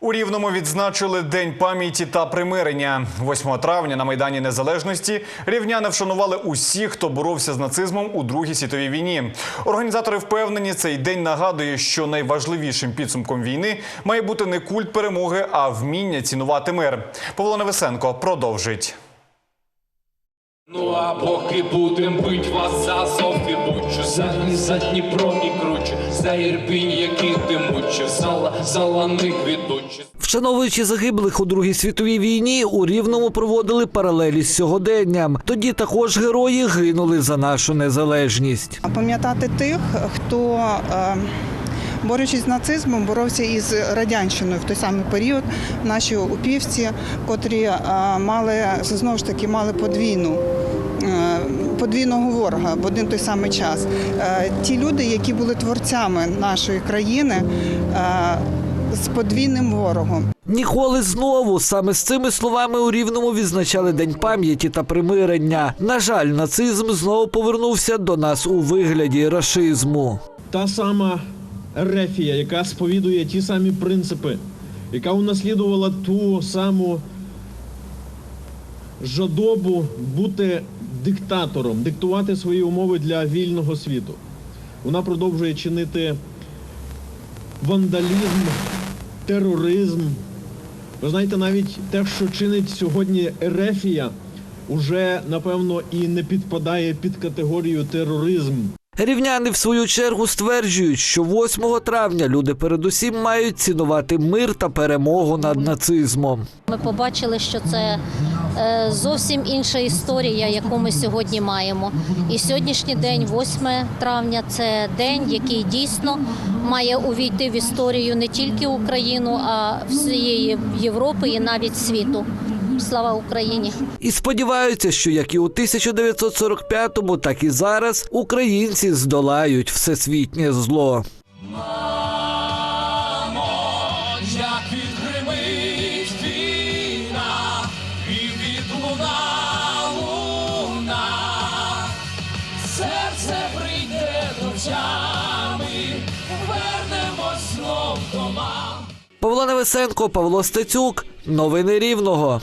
У Рівному відзначили День пам'яті та примирення. 8 травня на Майдані Незалежності рівняни вшанували усіх, хто боровся з нацизмом у Другій світовій війні. Організатори впевнені, цей день нагадує, що найважливішим підсумком війни має бути не культ перемоги, а вміння цінувати мир. Павло Невесенко продовжить. Ну а поки будем бить вас за совки бучу, за, за Дніпро і круче, за Ірпінь, який ти мучив, за, за лани квітучі. Вшановуючи загиблих у Другій світовій війні, у Рівному проводили паралелі з сьогоденням. Тоді також герої гинули за нашу незалежність. А пам'ятати тих, хто, е, борючись з нацизмом, боровся із радянщиною в той самий період. Наші упівці, котрі е, мали знову ж таки мали подвійну. Е, Подвійного ворога в один той самий час. Е, Ті люди, які були творцями нашої країни е, з подвійним ворогом. Ніколи знову саме з цими словами у Рівному відзначали День пам'яті та примирення. На жаль, нацизм знову повернувся до нас у вигляді рашизму. та сама Ерефія, яка сповідує ті самі принципи, яка унаслідувала ту саму жадобу бути диктатором, диктувати свої умови для вільного світу. Вона продовжує чинити вандалізм, тероризм. Ви знаєте, навіть те, що чинить сьогодні Ерефія, уже напевно і не підпадає під категорію тероризм. Рівняни, в свою чергу, стверджують, що 8 травня люди передусім мають цінувати мир та перемогу над нацизмом. Ми побачили, що це зовсім інша історія, яку ми сьогодні маємо. І сьогоднішній день, 8 травня, це день, який дійсно має увійти в історію не тільки Україну, а всієї Європи і навіть світу. Слава Україні! І сподіваються, що як і у 1945-му, так і зараз українці здолають всесвітнє зло. Знов Невесенко, Павло Стецюк. Новини Рівного.